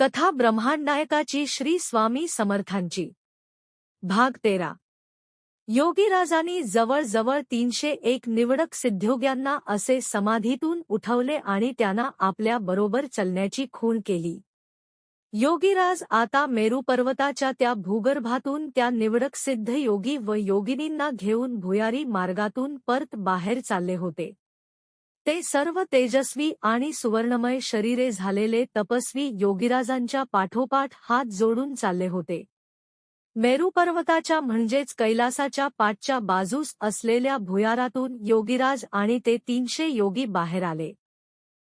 कथा ब्रह्मांडनायकाची श्री स्वामी समर्थांची. भाग तेरा. योगीराजांनी जवळजवळ तीनशे एक निवडक सिद्धयोग्यांना असे समाधीतून उठवले आणि त्यांना आपल्या बरोबर चलण्याची खूण केली. योगीराज आता मेरू पर्वताच्या त्या भूगर्भातून त्या निवडक सिद्ध योगी व योगिनींना घेऊन भुयारी मार्गातून परत बाहेर चालले होते. ते सर्व तेजस्वी आणि सुवर्णमय शरीरे झालेले तपस्वी योगीराजांच्या पाठोपाठ हात जोडून चालले होते. मेरू पर्वताच्या म्हणजेच कैलासाच्या पाठच्या बाजूस असलेल्या भुयारातून योगीराज आणि ते तीनशे योगी बाहेर आले.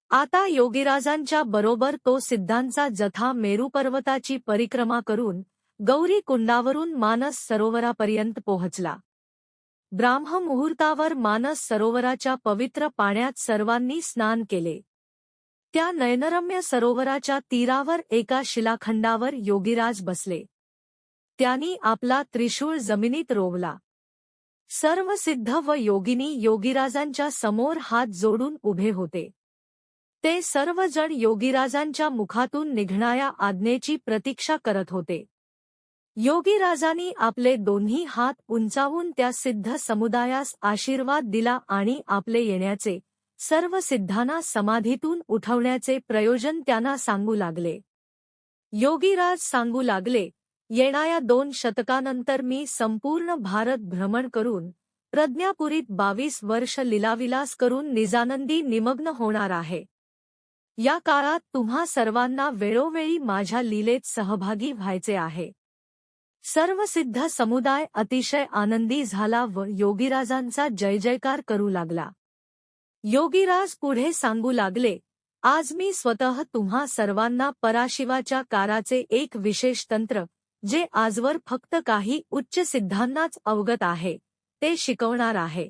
आता योगीराजांच्या बरोबर तो सिद्धांचा जथा मेरू पर्वताची परिक्रमा करून गौरी कुंडावरून मानस सरोवरापर्यंत पोहोचला. ब्राह्ममुहूर्तावर मानस सरोवराच्या पवित्र पाण्यात सर्वांनी स्नान केले. त्या नयनरम्य सरोवराच्या तीरावर एका शिलाखंडावर योगीराज बसले. त्यांनी आपला त्रिशूळ जमिनीत रोवला. सर्व सिद्ध व योगिनी योगीराजांच्या समोर हात जोडून उभे होते. ते सर्वजण योगीराजांच्या मुखातून निघणाऱ्या आज्ञेची प्रतीक्षा करत होते. योगीराजांनी आपले दोन्ही हात उंचावून त्या सिद्ध समुदायास आशीर्वाद दिला आणि आपले येण्याचे सर्व सिद्धांना समाधीतून उठवण्याचे प्रयोजन त्यांना सांगू लागले. योगीराज सांगू लागले येणाऱ्या दोन शतकानंतर मी संपूर्ण भारत भ्रमण करून प्रज्ञापुरीत बावीस वर्ष लिलाविलास करून निजानंदी निमग्न होणार आहे. या काळात तुम्हा सर्वांना वेळोवेळी माझ्या लीलेत सहभागी व्हायचे आहे. सर्व सिद्ध समुदाय अतिशय आनंदी झाला व योगीराजांचा जय जयकार करू लागला. योगीराज पुढे सांगू लागले आज मी स्वतः तुम्हा सर्वांना पराशिवाच्या काराचे एक विशेष तंत्र जे आजवर फक्त काही उच्च सिद्धांनाच अवगत आहे ते शिकवणार आहे.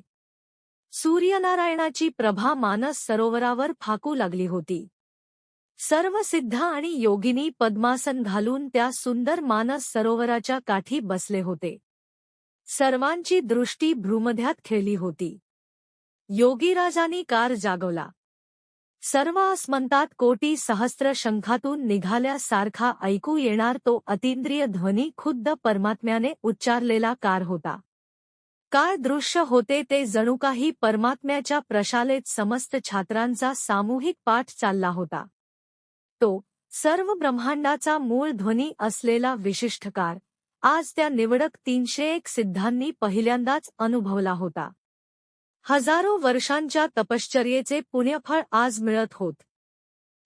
सूर्यनारायणाची प्रभा मानस सरोवरावर फाकू लागली होती. सर्व सिद्ध आणि योगिनी पद्मासन घालून त्या सुंदर मानस सरोवराच्या काठी बसले होते. सर्वांची दृष्टी भ्रूमध्यात खेळली होती. योगीराजांनी कार जागवला. सर्व आसमंतात कोटी सहस्त्र शंखातून निघाल्यासारखा ऐकू येणार तो अतिंद्रिय ध्वनी खुद्द परमात्म्याने उच्चारलेला कार होता. काय दृश्य होते ते जणू काही परमात्म्याच्या प्रशालेत समस्त छात्रांचा सामूहिक पाठ चालला होता. तो सर्व ब्रह्मांडाचा मूळ ध्वनी असलेला विशिष्टकार. आज त्या निवडक तीनशे एक सिद्धांनी पहिल्यांदाच अनुभवला होता. हजारो वर्षांच्या तपश्चर्येचे पुण्यफळ आज मिळत होत.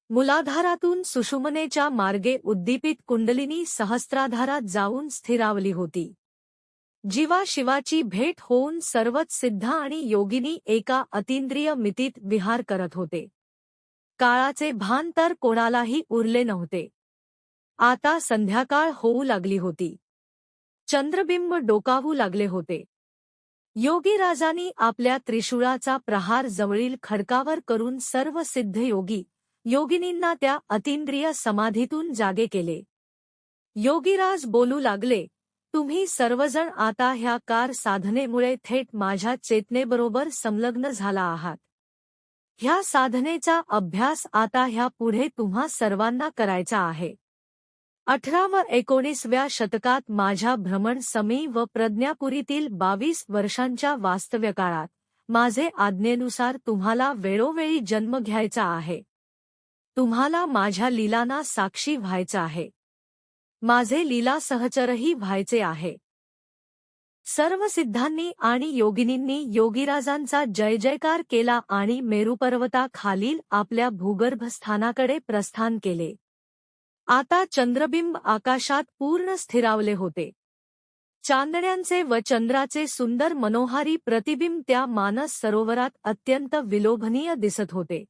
मुलाधारातून सुषुमनेच्या मार्गे उद्दीपित कुंडलिनी सहस्त्राधारात जाऊन स्थिरावली होती. जीवा शिवाची भेट होऊन सर्वच सिद्ध आणि योगिनी एका अतिंद्रिय मितीत विहार करत होते. काळाचे भान तर कोणालाही उरले नव्हते. आता संध्याकाळ होऊ लागली होती. चंद्रबिंब डोकावू लागले होते. योगीराजांनी आपल्या त्रिशूळाचा प्रहार जवळील खडकावर करून सर्व सिद्ध योगी योगिनींना त्या अतिंद्रिय समाधीतून जागे केले. योगीराज बोलू लागले तुम्ही सर्वजण आता ह्या कार साधनेमुळे थेट माझ्या चेतनेबरोबर संलग्न झाला आहात. ह्या साधनेचा अभ्यास आता ह्या पुढे तुम्हा सर्वांना करायचा आहे. अठरा व एकोणीसव्या शतकात माझ्या भ्रमण समी व प्रज्ञापुरीतील बावीस वर्षांच्या वास्तव्य काळात माझे आज्ञेनुसार तुम्हाला वेळोवेळी जन्म घ्यायचा आहे. तुम्हाला माझ्या लीलांना साक्षी व्हायचं आहे. माझे लीला सहचरही व्हायचे आहे. सर्व सिद्धांनी आणि योगिनींनी योगीराजांचा जय जयकार केला आणि मेरुपर्वताखालील आपल्या भूगर्भस्थानाकडे प्रस्थान केले. आता चंद्रबिंब आकाशात पूर्ण स्थिरावले होते. चांदण्यांचे व चंद्राचे सुंदर मनोहारी प्रतिबिंब त्या मानस सरोवरात अत्यंत विलोभनीय दिसत होते.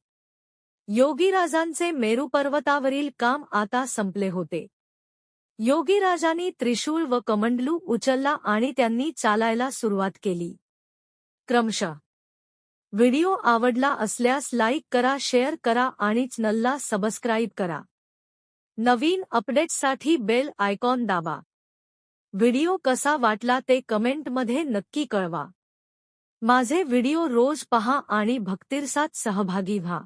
योगीराजांचे मेरुपर्वतावरील काम आता संपले होते. योगीराजांनी त्रिशूळ व कमंडलू उचलला आणि त्यांनी चालायला सुरुवात केली. क्रमशः. व्हिडिओ आवडला असल्यास लाईक करा शेअर करा आणि चॅनलला सबस्क्राईब करा. नवीन अपडेट्ससाठी बेल आयकॉन दाबा. व्हिडिओ कसा वाटला ते कमेंटमध्ये नक्की कळवा. माझे व्हिडिओ रोज पहा आणि भक्तिरसात सहभागी व्हा.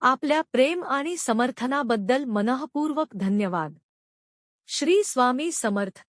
आपल्या प्रेम आणि समर्थनाबद्दल मनःपूर्वक धन्यवाद. श्री स्वामी समर्थ.